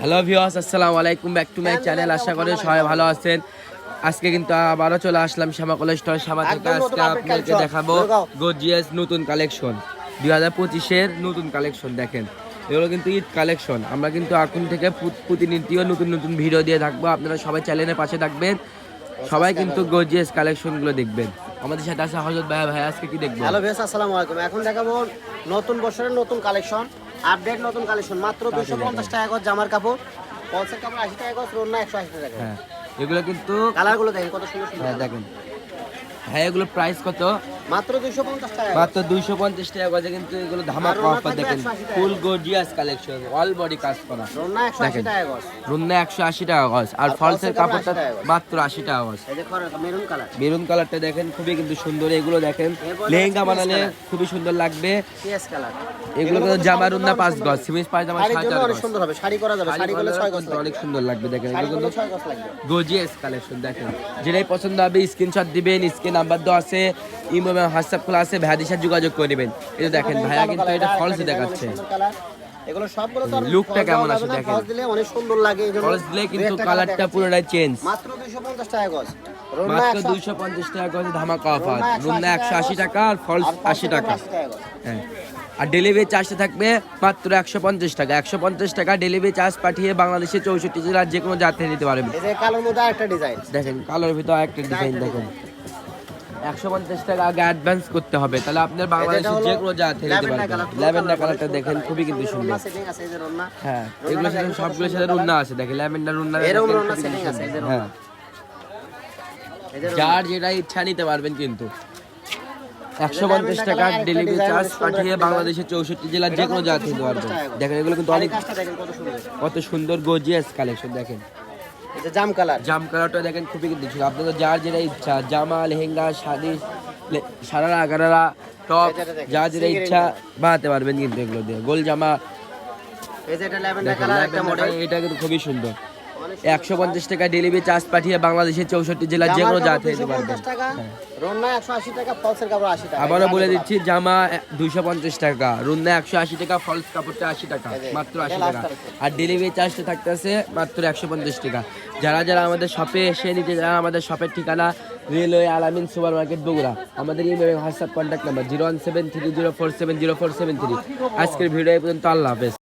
Hello viewers আসসালামু আলাইকুম back to my channel আশা করি সবাই? ভালো আছেন। আজকে কিন্তু আবারও চলে আসলাম শ্যামা কলেজ স্টোর শ্যামা থেকে। আজকে আপনাদেরকে দেখাবো দেখাও। গর্জিয়াস নতুন কালেকশন দুই হাজার পঁচিশের নতুন কালেকশন দেখেন। এগুলো কিন্তু ঈদ কালেকশন আমরা কিন্তু এখন থেকে প্রত- প্রতিনিধিও নতুন নতুন ভিডিও দিয়ে থাকব। আপনারা সবাই চ্যানেলের পাশে থাকবেন। সবাই কিন্তু গর্জিয়াস কালেকশনগুলো দেখবেন। আমাদের সাথে আছে হজরত ভাই ভাই আজকে কি দেখব হ্যালো ভেস আসসালামু আলাইকুম। এখন দেখাবো নতুন বছরের নতুন কালেকশন আপডেট নতুন কালেকশন মাত্র দুশো পঞ্চাশ টাকা গজ জামার কাপড়। পলসের কাপড় আশি টাকা গজ রোনা একশো আশি টাকা হ্যাঁ এগুলো কিন্তু কালারগুলো দেখেন কত সুন্দর সুন্দর হ্যাঁ দেখেন। হ্যাঁ এগুলো প্রাইস কত? মাত্র দুশো পঞ্চাশ টাকা মাত্র দুইশো পঞ্চাশ টাকা গজে কিন্তু এগুলো ধামাকা অফার দেখেন। Full gorgeous collection all body কাজ করা। রোনা একশো আশি দেখেন। টাকা গজ। রুন্না একশো আশি টাকা গজ। আর ফলসের কাপড়টা 80। মাত্র আশি টাকা গজ। এই যে মেরুন কালার। মেরুন কালারটা দেখেন খুবই কিন্তু সুন্দর। এগুলো দেখেন লেহেঙ্গা বানালে খুবই সুন্দর লাগবে। PS colour. এগুলো কিন্তু জামা রুন্না পাঁচ গজ সিমিস পায়জামা শাড়ির সাত জন্য আট অনেক সুন্দর হবে শাড়ি করা যাবে শাড়ি করলে ছয় গজ অনেক সুন্দর লাগবে দেখেন। এগুলো কিন্তু ছয় গজ লাগবে। গর্জিয়াস কালেকশন দেখেন। যেটাই পছন্দ হবে স্ক্রিনশট দিবেন স্ক্রিন নাম্বার দেওয়া আছে। ইমো এবং হোয়াটসঅ্যাপ খোলা আছে ভাইয়াদের সাথে যোগাযোগ করে নেবেন। এই যে দেখেন ভাইয়া কিন্তু এটা ফলস দেখাচ্ছে। এগুলো সবগুলো তো লুকটা কেমন আছে দেখেন। ফলস দিলে অনেক সুন্দর লাগে এই জন্য ফলস দিলে কিন্তু একটা কালারটা পুরোটাই চেঞ্জ মাত্র 250 টাকা গজ। মাত্র 100 দুইশো পঞ্চাশ টাকা করে ধামাকা অফার একশো আশি টাকা আর ফলস আশি টাকা। 80 টাকা হ্যাঁ। আর ডেলিভারি চার্জটা থাকবে মাত্র একশো পঞ্চাশ টাকা। একশো পঞ্চাশ টাকা ডেলিভারি চার্জ পাঠিয়ে বাংলাদেশের চৌষট্টি জেলার যে কোনো জাতি নিতে যে কালোর মধ্যে আরেকটা ডিজাইন দেখেন কালোর ভিতরে একটা ডিজাইন দেখেন। একশো পঞ্চাশ টাকা আগে অ্যাডভান্স করতে হবে। তাহলে আপনার বাংলাদেশের যে কোনো নিতে lavender পারবেন ল্যাভেন্ডার কালারটা দেখেন খুবই কিন্তু সুন্দর। সেটিং হ্যাঁ এগুলোর সাথে সবগুলোর সাথে রুন্না আছে দেখেন ল্যাভেন্ডার রুন্না এরকম রুন্না খুবই আছে, হ্যাঁ। যার যেটা ইচ্ছা নিতে পারবেন কিন্তু। একশো পঞ্চাশ টাকা ডেলিভারি চার্জ পাঠিয়ে বাংলাদেশের চৌষট্টি জেলার যে কোনো জাতি পারবেন দেখেন এগুলো কিন্তু অনেক কত সুন্দর। গর্জিয়াস কালেকশন দেখেন। যে জাম কালার। জাম কালারটা দেখেন খুবই কিন্তু সুন্দর। আপনাদের যার যেটা ইচ্ছা জামা লেহেঙ্গা শাড়ি সারারা গারারা টপ যা যেটা ইচ্ছা বানাতে পারবেন কিন্তু এগুলো দিয়ে। গোল জামা এটা এটা কিন্তু খুবই সুন্দর। একশো পঞ্চাশ টাকা ডেলিভারি চার্জ পাঠিয়ে বাংলাদেশের চৌষট্টি জেলার যে কোনো জাতি নিতে পারবেন টাকা হ্যাঁ। রোনা 180 টাকা ফলসের কাপড় 80 টাকা। আবারও বলে দিচ্ছি জামা দুইশো পঞ্চাশ টাকা রুন্না একশো আশি টাকা ফলস কাপড়টা আশি টাকা মাত্র আশি টাকা। আর ডেলিভারি চার্জটা থাকতেছে মাত্র একশো পঞ্চাশ টাকা। যারা যারা আমাদের শপে এসে নিতে যারা আমাদের শপের ঠিকানা রেলওয়ে আলামিন সুপার মার্কেট বগুড়া আমাদের email WhatsApp contact number zero one seven three zero four seven zero four seven three আজকের ভিডিও এই পর্যন্ত আল্লাহ হাফেজ।